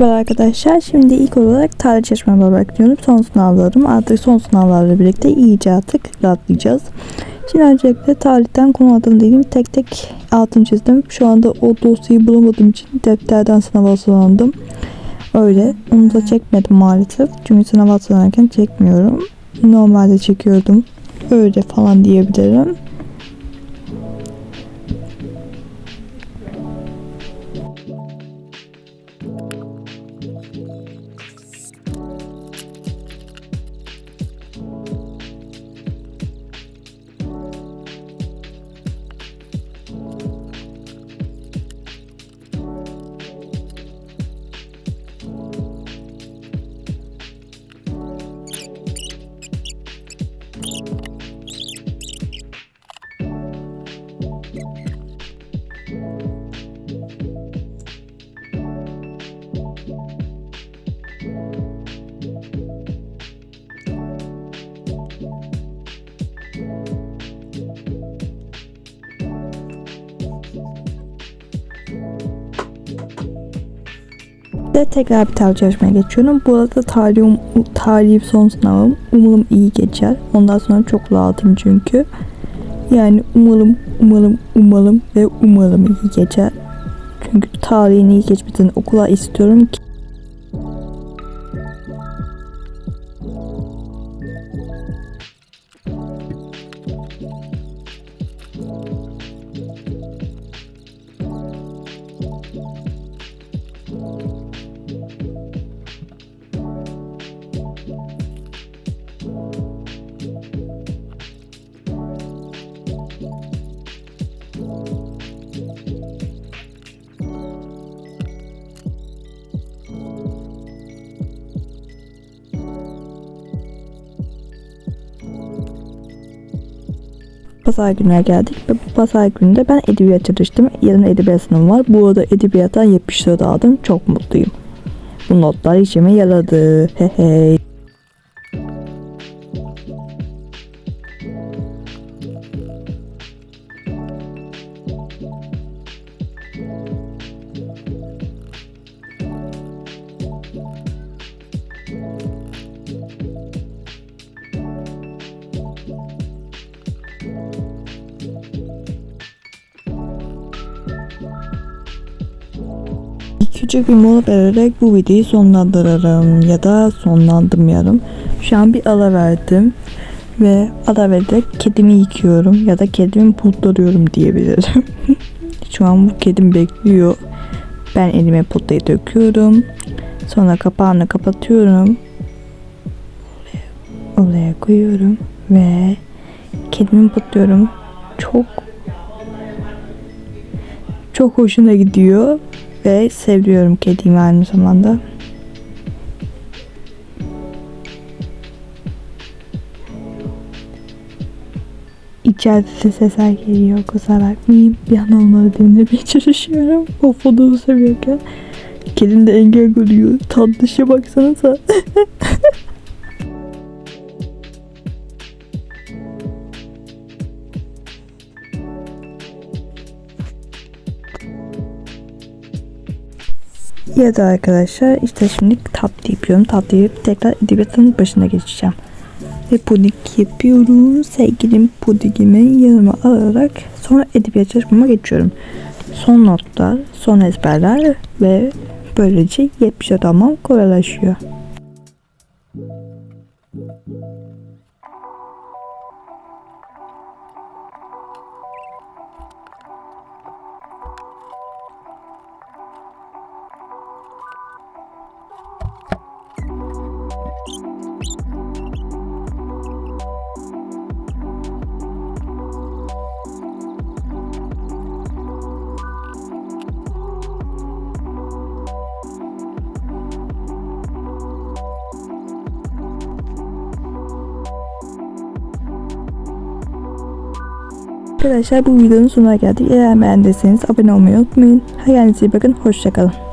Merhaba arkadaşlar. Şimdi ilk olarak tarih çalışmama bakıyorum. Son sınavlarım. Artık son sınavlarla birlikte iyice artık rahatlayacağız. Şimdi öncelikle tarihten konu adını dediğim tek tek altını çizdim. Şu anda o dosyayı bulamadığım için defterden sınava hazırlandım. Öyle. Onu da çekmedim maalesef. Çünkü sınava hazırlanırken çekmiyorum. Normalde çekiyordum. Öyle falan diyebilirim. De tekrar bir tarih çalışmaya geçiyorum. Bu arada tarihim, tarihim son sınavım. Umarım iyi geçer. Ondan sonra çok rahatım çünkü. Yani umarım, umarım, umarım ve umarım iyi geçer. Çünkü tarihin iyi geçmesini okula istiyorum ki Pazar gününe geldik ve bu pazar gününde ben edebiyat çalıştım. Yarın edebiyat sınavım var. Bu arada edebiyattan 70 lira aldım. Çok mutluyum. Bu notlar işime yaradı. He he. Küçük bir mola vererek bu videoyu sonlandırırım ya da sonlandırmayalım. Şu an bir ara verdim ve ara vererek kedimi yıkıyorum ya da kedimi pudluyorum diyebilirim. Şu an bu kedim bekliyor. Ben elime pudlayı döküyorum. Sonra kapağını kapatıyorum. Oraya, koyuyorum ve kedimi pudluyorum. Çok çok hoşuna gidiyor ve seviyorum kedimi aynı zamanda. İçeride sesler geliyor kusura bakmayın. Bir an onları dinlemeye çalışıyorum. O fotoğrafı seviyorken. Kedim de engel görüyor. Tatlışa baksanıza. Ya da arkadaşlar işte şimdi tatlı yapıyorum. Tatlı yapıp tekrar edebiyatın başına geçeceğim. Ve puding yapıyorum. Sevgilim pudingimi yanıma alarak sonra edebiyat çalışmama geçiyorum. Son notlar, son ezberler ve böylece 70 adamım kolaylaşıyor. Arkadaşlar bu videonun sonuna geldik. Eğer beğendiyseniz abone olmayı unutmayın. Kendinize iyi bakın. Hoşçakalın.